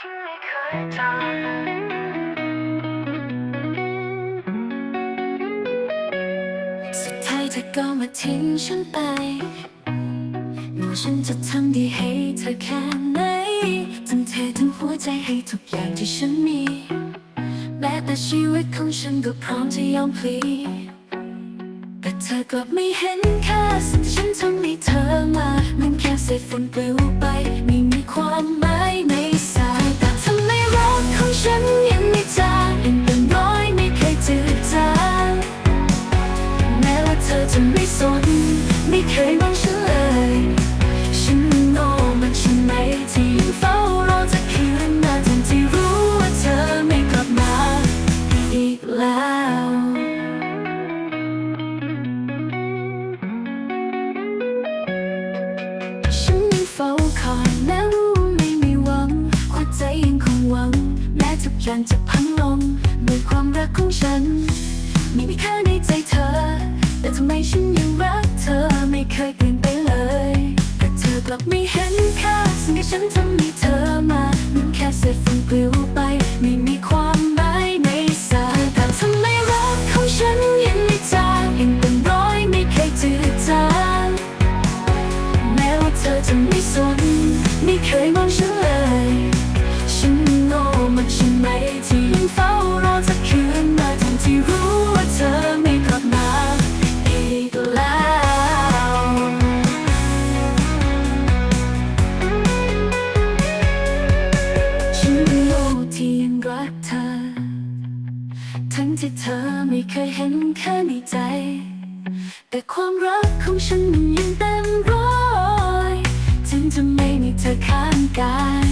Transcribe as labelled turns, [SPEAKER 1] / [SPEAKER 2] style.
[SPEAKER 1] ที่ไม่เคยจำ
[SPEAKER 2] สุดท้ายเธอก็มาทิ้งฉันไปไม่ว่าฉันจะทำดีให้เธอแค่ไหนทุ่มเททั้งหัวใจให้ทุกอย่างที่ฉันมีแม้แต่ชีวิตของฉันก็พร้อมจะยอมพลีแต่เธอกลับไม่เห็นค่าสิ่งที่ฉันทำให้เธอมามันแค่เศษฝุ่นปลิวไป ฉันยังเฝ้าคอยแม้รู้ไม่มีหวังหัวใจยังคงหวัง แม้ทุกอย่างจะพังลงด้วยความรักของฉัน ไม่มีค่าในใจเธอ แต่ทำไมฉันยังรักเธอไม่เคยเปลี่ยนไปเลย แต่เธอกลับไม่เห็นค่าสิ่งที่ฉันทำให้เธอมามันแค่เศษฝุ่นปลิวไปไม่ ธอจะไม่สน ไม่เคยมองฉันเลย ฉันโง่มันใช่ไหมที่ยังเฝ้ารอจะคืนมาทั้งที่รู้ว่าเธอไม่กลับมาอีกแล้ว ฉันโง่ที่ยังรักเธอ ทั้งที่เธอไม่เคยเห็นค่าในใจ แต่ความรักของฉันมันยังเต็มร้อย ไม่มีเธอข้างกาย